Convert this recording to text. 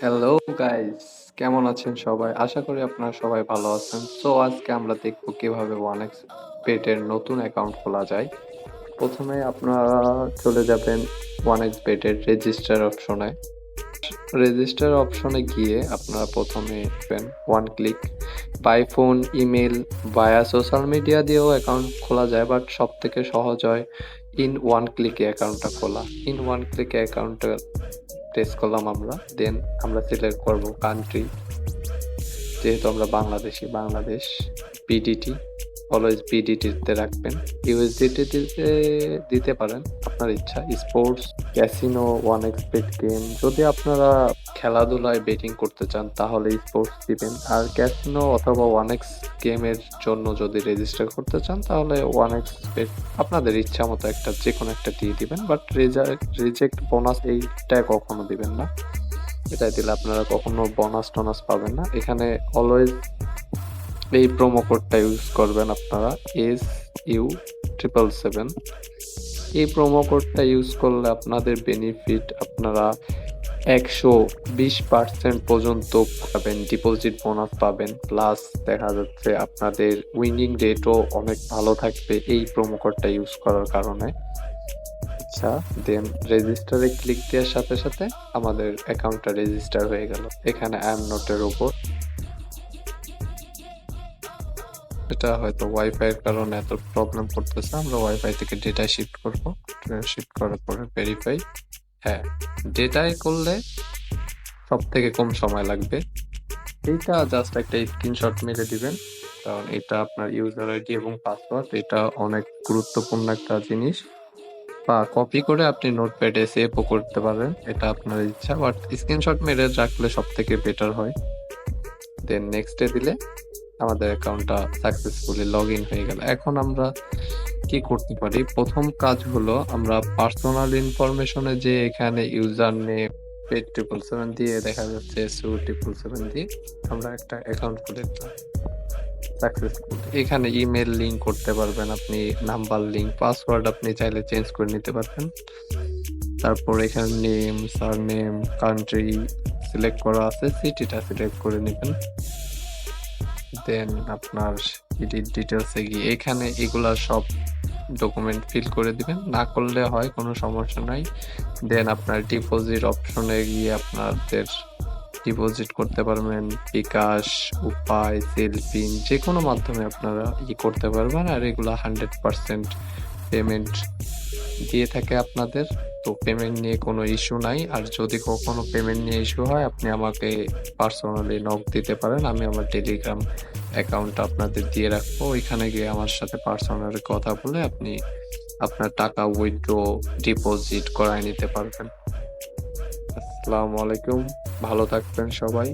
Hello guys কেমন আছেন সবাই? আশা করি আপনারা সবাই ভালো আছেন। সো আজকে আমরা দেখব কীভাবে ওয়ান এক্স পেটের নতুন অ্যাকাউন্ট খোলা যায়। প্রথমে আপনারা চলে যাবেন ওয়ান এক্স পেটের রেজিস্টার অপশনে রেজিস্টার অপশনে গিয়ে আপনারা প্রথমে one click by phone email via social media দিয়েও অ্যাকাউন্ট খোলা যায় বাট সব থেকে সহজ হয় ইন ওয়ান ক্লিকে অ্যাকাউন্টটা খোলা। ইন ওয়ান ক্লিকে অ্যাকাউন্টটা প্রেস করলাম আমরা দেন আমরা সিলেক্ট করব কান্ট্রি যেহেতু আমরা বাংলাদেশি বাংলাদেশ পিডিটি অলওয়েজ পিডিটিতে রাখবেন। ইউএসডিটি দিতে পারেন আপনার ইচ্ছা। Sports casino one expect game যদি আপনারা খেলাধুলায় বেটিং করতে চান, তাহলে স্পোর্টস দিবেন। আর ক্যাসিনো অথবা ওয়ান এক্স গেমের জন্য যদি রেজিস্টার করতে চান, তাহলে ওয়ান এক্স আপনাদের ইচ্ছা মতো একটা যে কোনো একটা দিয়ে দিবেন। বাট রিজেক্ট বোনাস এইটা কখনো দিবেন না। এটা দিলে আপনারা কখনো বোনাস টোনাস পাবেন না। এখানে অলওয়েজ এই প্রোমো কোডটা ইউজ করবেন আপনারা এস ইউ ট্রিপল সেভেন এই প্রোমো কোডটা ইউজ করলে আপনাদের বেনিফিট আপনারা একশো বিশ পার্সেন্ট পর্যন্ত পাবেন ডিপোজিট বোনাস পাবেন প্লাস দেখা যাচ্ছে আপনাদের উইনিং রেটও অনেক ভালো থাকবে এই প্রোমো কোডটা ইউজ করার কারণে। আচ্ছা দেন রেজিস্টারে ক্লিক দেওয়ার সাথে সাথে আমাদের অ্যাকাউন্টটা রেজিস্টার হয়ে গেল। এখানে অ্যাম নোটের উপর। এটা হয়তো ওয়াইফাই এর কারণে এত প্রবলেম করতেছে। আমরা ওয়াইফাই থেকে ডেটা শিফট করব। শিফট করার পরে ভেরিফাই হ্যাঁ ডেটায় করলে সব থেকে কম সময় লাগবে। এইটা জাস্ট একটা স্ক্রিনশট মেরে দিবেন। কারণ এটা আপনার ইউজার আইডি এবং পাসওয়ার্ড এটা অনেক গুরুত্বপূর্ণ একটা জিনিস। বা কপি করে আপনি নোটপ্যাডে সেভও করতে পারেন। এটা আপনার ইচ্ছা। বাট স্ক্রিনশট মেরে রাখলে সব থেকে বেটার হয়। দেন নেক্সটে দিলে আমাদের অ্যাকাউন্টটা সাকসেসফুলি লগ ইন হয়ে গেল। এখন আমরা কি করতে পারি? প্রথম কাজ হলো আমরা পার্সোনাল ইনফরমেশনে যে এখানে user name paid triple seven দিয়ে দেখা যাচ্ছে সু ট্রিপল সেভেন দিয়ে আমরা একটা অ্যাকাউন্ট খুলে দিলাম। সাকসেসফুল এখানে ইমেল লিংক করতে পারবেন আপনি নাম্বার লিংক পাসওয়ার্ড আপনি চাইলে চেঞ্জ করে নিতে পারবেন। তারপর এখানে name surname country select করা আছে সিটিটা সিলেক্ট করে নেবেন। দেন আপনার ডিটেলসে গিয়ে। এখানে এগুলা সব ডকুমেন্ট ফিল করে দিবেন। না করলে হয়, কোনো সমস্যা নাই। দেন আপনার ডিপোজিট অপশনে গিয়ে আপনাদের ডিপোজিট করতে পারবেন। বিকাশ, উপায় সেলফিন যে কোনো মাধ্যমে আপনারা ই করতে পারবেন আর এগুলো হান্ড্রেড পারসেন্ট পেমেন্ট দিয়ে থাকে আপনাদের। তো পেমেন্ট নিয়ে কোনো ইস্যু নাই। আর যদি কখনো পেমেন্ট নিয়ে ইস্যু হয়, আপনি আমাকে পার্সোনালি নক দিতে পারেন। আমি আমার টেলিগ্রাম অ্যাকাউন্টটা আপনাদের দিয়ে রাখব। ওইখানে গিয়ে আমার সাথে পার্সোনালি কথা বলে আপনি আপনার টাকা উইথড্র ডিপোজিট করায় নিতে পারবেন। আসসালামু আলাইকুম, ভালো থাকবেন সবাই।